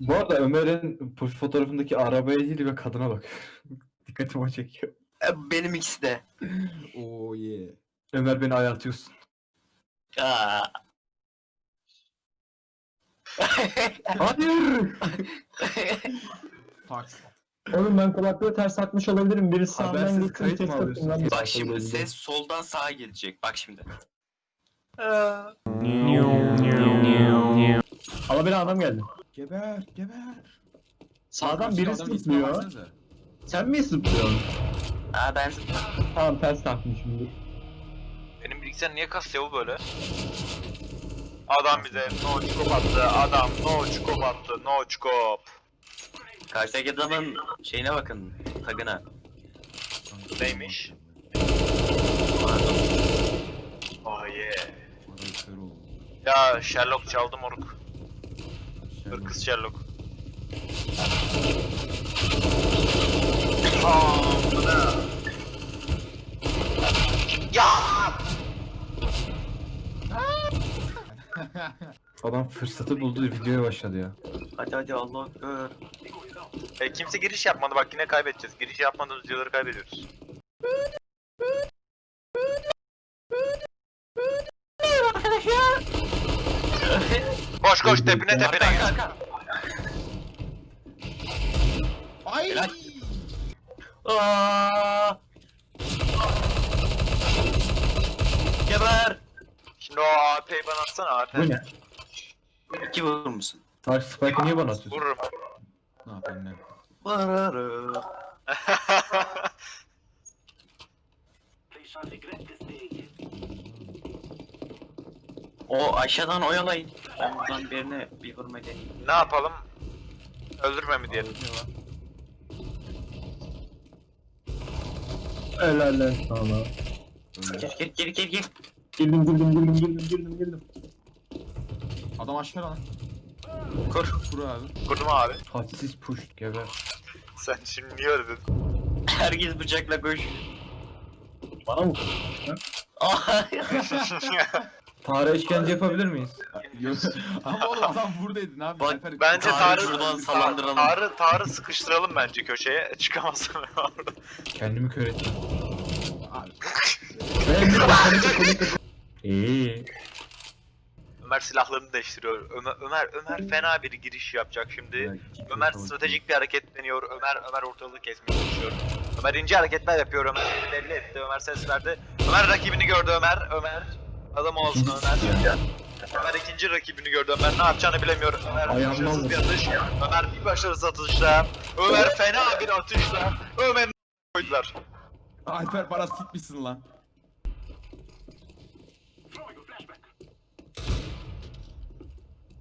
Bu arada Ömer'in profil fotoğrafındaki arabaya değil ve kadına bak. Dikkatimi o çekiyor. Benim ikisi de. oh yeah. Ömer beni ayartıyorsun. Aa. Hayır. Fox. Oğlum ben kulaklığı ters takmış olabilirim. Birisi Habersiz sağdan gitsin kayıt mı alıyorsun? Bak şimdi ses soldan sağa gelecek. Bak şimdi. Ama bir adam geldi. Geber, geber. Sağdan biri zıplıyor. Sen mi zıplıyorsun? Aa ben Tamam ters takmışım. Benim bilgisayar niye kasıyor bu böyle? Adam bize no scope attı. Adam no scope attı. No scope. karşıdaki adamın şeyine bakın. Tagına. Neymiş? Oh yeah. Orayı kör oldu. Ya Sherlock çaldı moruk. Sherlock. Irkız Sherlock. Ne? Ya! Adam fırsatı buldu videoya başladı ya. Hadi hadi Allah ekber. E, kimse giriş yapmadı bak yine kaybedeceğiz. Giriş yapmadığımız videoları kaybediyoruz. Koş koş tepine tepine gel. Ay! Aa! Geber. Şimdi o AP'yi bana atsana AP. Bu ne? İki vurur musun? Tarık Spike'ı niye bana atıyorsun? Vururum. Ne yapayım ne? Vararı. O aşağıdan oyalayın. Ben buradan birine bir vurmayı deneyeyim. ne yapalım? Öldürme mi diyelim? Helal lan sana. Gir gir gir gir gir. Girdim girdim girdim girdim girdim girdim. Adam aşağı lan. Kur. Kur abi. Kurdum abi. Hadsiz push geber. Sen şimdi niye dedin? Herkes bıçakla koş. Bana mı? Aa! Tarık'a işkence yapabilir miyiz? Ama oğlum adam buradaydı ne yapayım? Bak, Alper- Bence Tarık Tarık buradan salandıralım. Tarık Tarık sıkıştıralım bence köşeye. Çıkamazsın orada. Kendimi kör ettim. Abi, İyi. Ömer silahlarını değiştiriyor. Ömer, Ömer, Ömer fena bir giriş yapacak şimdi. Ömer stratejik bir hareket deniyor. Ömer Ömer ortalığı kesmeye çalışıyor. Ömer ince hareketler yapıyor. Ömer seni belli etti. Ömer ses verdi. Ömer rakibini gördü Ömer. Ömer adam olsun Ömer. Ömer ikinci rakibini gördü. Ömer ne yapacağını bilemiyor. Ömer başarısız bir atış. Ömer bir başarısız atışla. Ömer fena bir atışla. Ömer'i koydular. Alper bana titmişsin lan.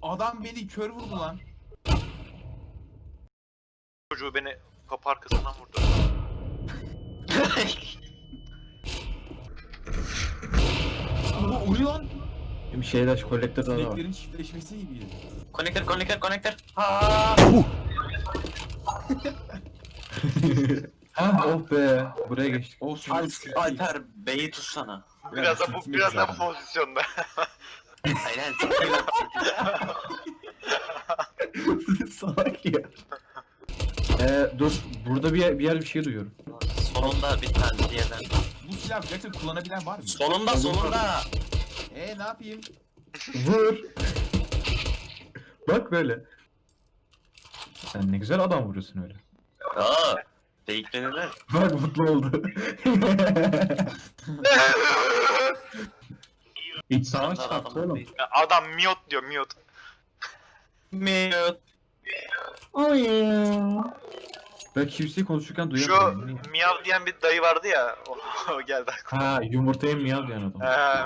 Adam beni kör vurdu lan. Çocuğu beni kapı arkasından vurdu. Bir şeyler kolektörde de var. Sineklerin çiftleşmesi gibiydi. Connector connector connector. Aa! ha oh be. Buraya geçtik. O Al- Alper B'yi tutsana. Biraz da bu biraz da bu pozisyonda. Aynen. Salak ya. Ee, dur. Burada bir yer, bir yer bir şey duyuyorum. Solunda bir tane diğerden. Bu silah gerçekten kullanabilen var mı? Solunda solunda. Eee ne yapayım? Vur. Bak böyle. Sen ne güzel adam vuruyorsun öyle. Aa. Deyiklenirler. Bak mutlu oldu. İç Adam- çıkarttı oğlum. Adam mute diyor mute. Mute. ben kimseyi konuşurken Şu miyav diyen bir dayı vardı ya. O, o geldi aklıma. Ha yumurtaya miyav diyen adam. Ee,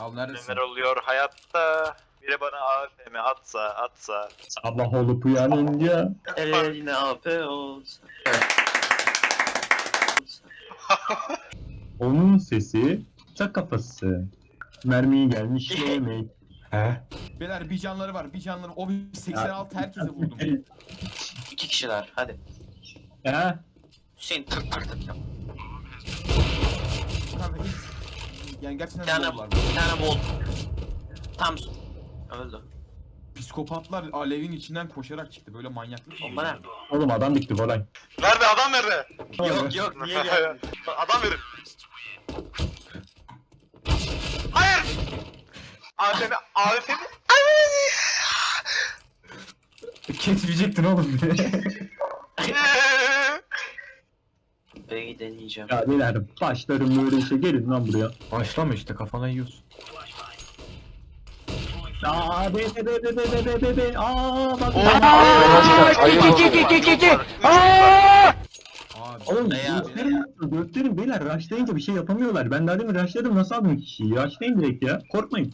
Al neredesin? neler oluyor hayatta? Biri bana AFM atsa atsa. Sabah olup uyanınca. Eline AP olsun. Onun sesi çak kafası. Mermiyi gelmiş yemek. He? Beyler bir canları var. Bir canları. O bir 86 herkese vurdum. İki kişiler. Hadi. He? Hüseyin tık tık tık yap. Kanka Yani gerçekten Bir tane, zorlar. bir tane bolt. Tam öldü. Psikopatlar alevin içinden koşarak çıktı. Böyle manyaklık. olur? nerede? Oğlum adam bitti Koray. Nerede adam nerede? Yok yok niye geldi? adam verin. Hayır. AFM, AFM. Kesmeyecektin oğlum. B'yi deneyeceğim. Ya beyler başlarım böyle işe gelin lan buraya. Başlama işte kafana yiyorsun. Aa be be be be be be be be aa bak. Abi. Oğlum Ne ya? gösterin, gösterin beyler rushlayınca bir şey yapamıyorlar. Ben daha demin rushladım nasıl aldım kişiyi? Rushlayın direkt ya. Korkmayın.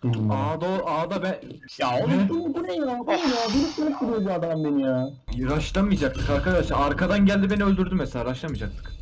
Hmm. A'da A'da ben Ya oğlum bu, bu ne ya? Bu ne ya? Bir sürü kuruyor bu adam beni ya. Raşlamayacaktık arkadaşlar. Arkadan geldi beni öldürdü mesela. Raşlamayacaktık.